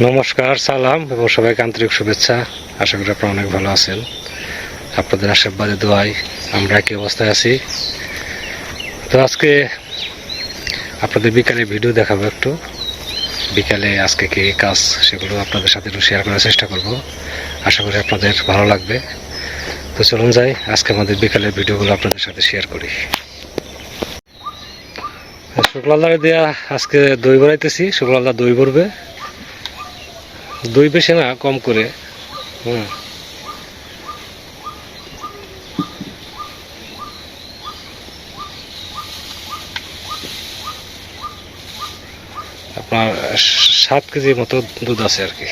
নমস্কার, সালাম এবং সবাইকে আন্তরিক শুভেচ্ছা। আশা করি আপনারা অনেক ভালো আছেন। আপনাদের আশীর্বাদে দোয়াই আমরা একই অবস্থায় আছি। তো আজকে আপনাদের বিকালে ভিডিও দেখাবো একটু। বিকালে আজকে কি কাজ সেগুলো আপনাদের সাথে একটু শেয়ার করার চেষ্টা করব। আশা করি আপনাদের ভালো লাগবে। তো চলুন যাই, আজকে আমাদের বিকালের ভিডিওগুলো আপনাদের সাথে শেয়ার করি। শুক্লালদারে দেয়া আজকে দই ভরাইতেছি শুক্লালদা দই ভরবে। দই বেশি না, কম করে। হুম। আপনার সাত কেজির মতো দুধ আছে আর কি।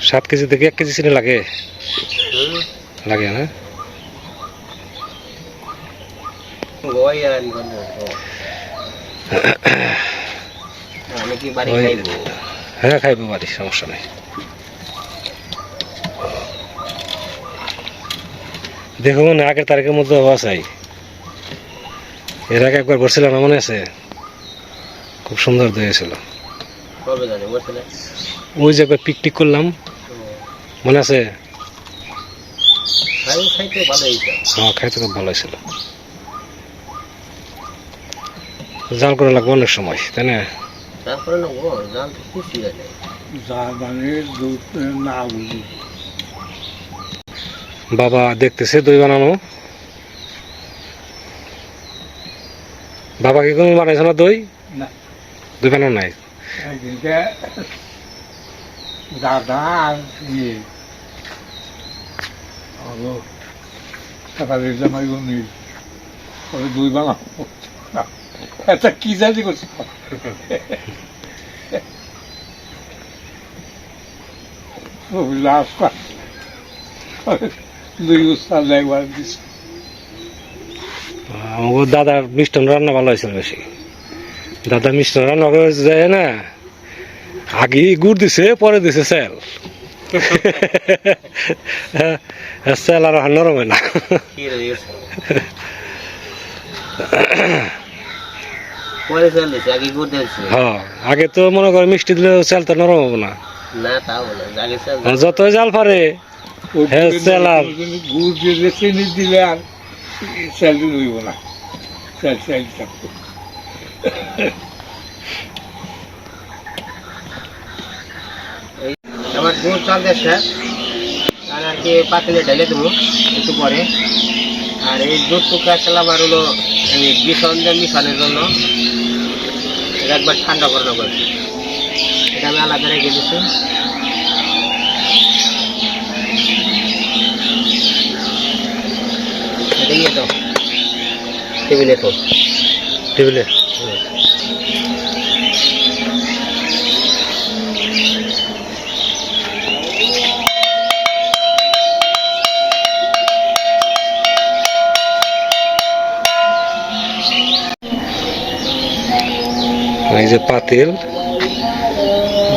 সাত কেজি থেকে এক কেজি চিনি লাগে? লাগে না? আমি কি বাড়ি ওই- হ্যাঁ খাইবো বাড়ি সমস্যা নেই। দেখুন আগের তারিখের মধ্যে হওয়া চাই। এর আগে একবার বলছিলাম না মনে আছে? খুব সুন্দর দিয়েছিল ওই যে একবার পিকনিক করলাম। মনে আছে? হ্যাঁ খাইতে খুব ভালো হয়েছিল জাল করা লাগবে অনেক সময় তাই না? তারপরে না ও জাল তো খুশি দুধ না বুঝি। বাবা দেখতেছে দই বানানো। বাবা কি কোনো বানাইছে না দই? না। দই বানানো নাই? দাদা আর ইয়ে। টাকা জামাই উনি দুই বানাবো। এটা কি জানি করছে? লাস্ট দুই উস্তাদ একবার দিচ্ছে আমার দাদার মিষ্টান রান্না ভালো হয়েছিল বেশি। দাদা মিষ্টান রান্না করে যায় না। আগে গুড় দিছে পরে দিছে স্যাল স্যাল আর নরম হয় না। হ্যাঁ আগে তো মনে করে মিষ্টি দিলে স্যাল তো নরম হব না। চল যতই জাল পারে ওই স্যালাড। গুড় দিয়ে চিনি দিলে আর না। আমার গুড় চাল আর আর কি পাতিলে ঢেলে দেবো একটু পরে। আর এই দুধ টুকরা খেলাম আর হলো এই যে মিশনের জন্য এটা একবার ঠান্ডা করে নেব এটা আমি আলাদা রেখে দিচ্ছি এটা টেবিলে তো। টেবিলে? যে পাতিল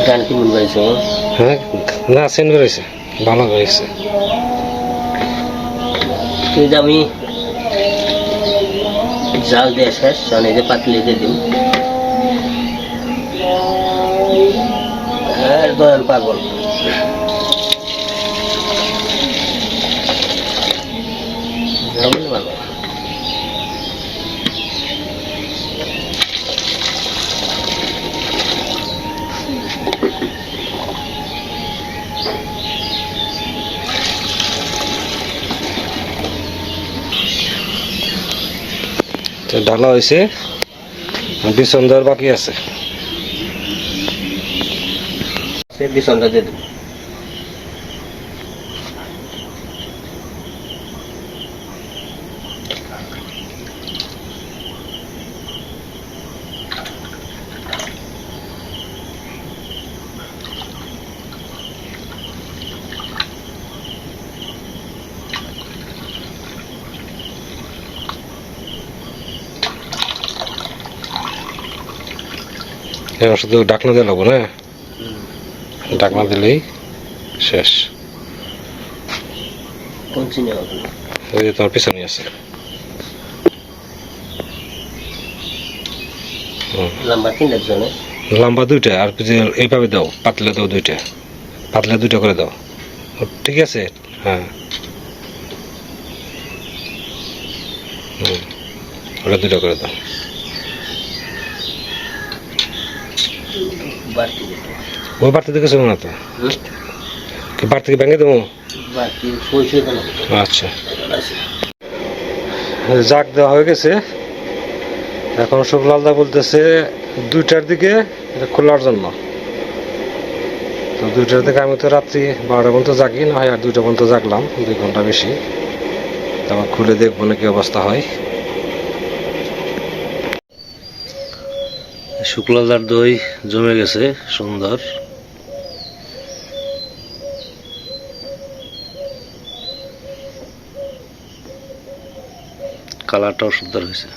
ডাল কি মন পাইছো হ্যাঁ না সেন্ড করেছে ভালো তুই যে আমি জাল দিয়ে শেষ মানে যে পাতলি দিয়ে দিম আর দয়াল পাগল। ভালো। তো ঢালা হয়েছে। বিছন দেওয়ার বাকি আছে। বিছনটা দিয়ে দিম এবার শুধু ডাকনা দিয়ে লাগবো না? ডাকনা দিলেই শেষ। ওই যে তোমার পিছনে আছে। লম্বা দুইটা আর এইভাবে দাও পাতলা দাও দুইটা। পাতলা দুইটা করে দাও। ঠিক আছে? হ্যাঁ। হুম। ওটা দুইটা করে দাও বাড়তি ওই বাড়তে দেখেছ না তো। কি বাড়তে থেকে ভেঙে দেবো? আচ্ছা। জাগ দেওয়া হয়ে গেছে। এখন শুক্লালদা বলতেছে, দুইটার দিকে এটা খোলার জন্য। তো দুইটার দিকে আমি তো রাত্রি বারোটা পর্যন্ত জাগি, না হয় আর দুইটা পর্যন্ত জাগলাম, দুই ঘণ্টা বেশি। তারপর খুলে দেখব না কি অবস্থা হয়। শুক্লালদার দই জমে গেছে সুন্দর। কালারটাও সুন্দর হয়েছে।